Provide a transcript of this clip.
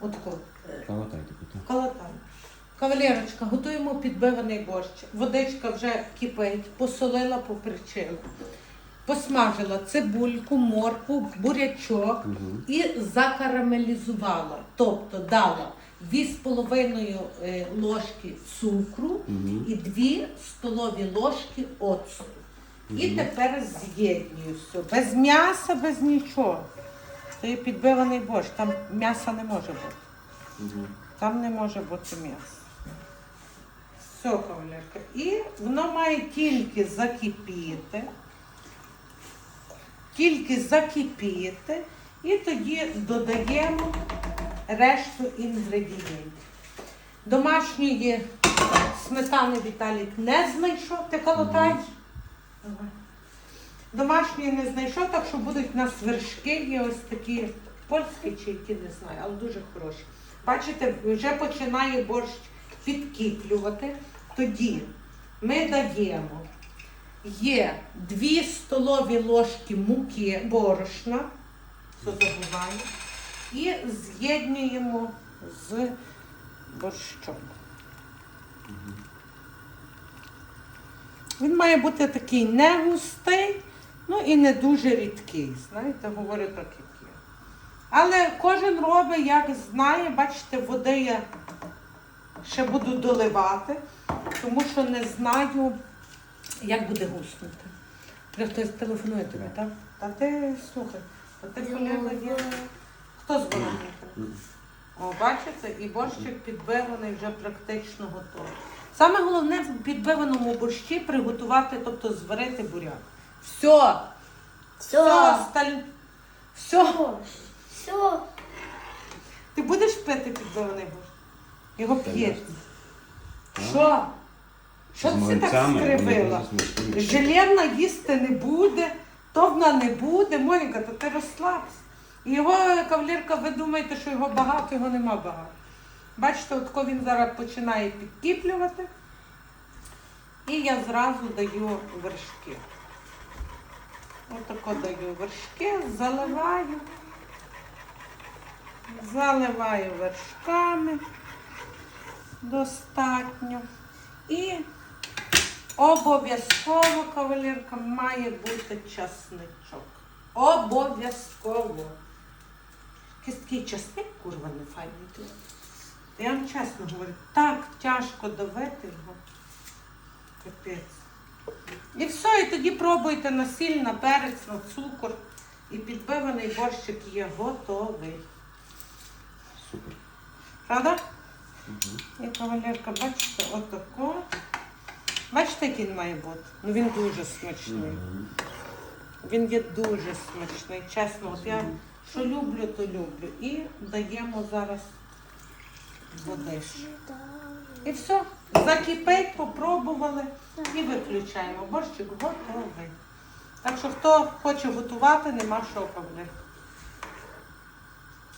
Отако. Калатайте потім. Калатаємо. Кавалерочка, готуємо підбиваний борщ. Водичка вже кипить, посолила, поперчила. Посмажила цибульку, моркву, бурячок Мгм. і закарамелізувала. Тобто дала 2,5 е, ложки цукру Мгм. і 2 столові ложки оцту. І тепер з'єднюю все. Без м'яса, без нічого. Це є підбиваний борщ, там м'яса не може бути. Там не може бути м'яса. Все, кавалерка. І воно має тільки закипіти. Тільки закипіти. І тоді додаємо решту інгредієнтів. Домашньої сметани Віталік не знайшов. Ти колотаєш? Давай. Домашньої не знайшов, так що будуть у нас вершки, є ось такі польські чи які не знаю, але дуже хороші. Бачите, вже починає борщ підкіплювати. Тоді ми даємо є 2 столові ложки муки борошна, що забуваємо, і з'єднуємо з борщом. Він має бути такий не густий, ну і не дуже рідкий. Знаєте, говорю так, як є. Але кожен робить, як знає, бачите, води я ще буду доливати, тому що не знаю, як буде гуснути. Вже хтось телефонує тобі, так? Та ти слухай, та ти колега є. Хто дзвонить? О, бачите, і борщик підбиваний вже практично готовий. Саме головне в підбиваному борщі приготувати, тобто зварити буряк. Все, все, Все. сталь... все. Все. Ти будеш пити підбиваний борщ? Його п'єш. Що? Що ти так скривила? дуже їсти не буде, товна не буде. Моніка, то ти розслабся. І Його кавалерка, ви думаєте, що його багато, його нема багато. Бачите, от коли він зараз починає підкіплювати, і я зразу даю вершки. Отако даю вершки, заливаю, заливаю вершками достатньо. І Обов'язково кавалерка має бути часничок. Обов'язково. Якийсь часник, курва, не файний. Я вам чесно говорю, так тяжко давити його. Капець. І все, і тоді пробуйте на сіль, на перець, на цукор. І підбиваний борщик є готовий. Супер. Правда? Мгм. І кавалерка, бачите, отако. Бачите, який він має бути? Ну він дуже смачний. Мгм. Він є дуже смачний, чесно. От я що люблю, то люблю. І даємо зараз водичку. І все. Закипить, попробували і виключаємо. Борщик готовий. Так що хто хоче готувати, нема що кавалерка.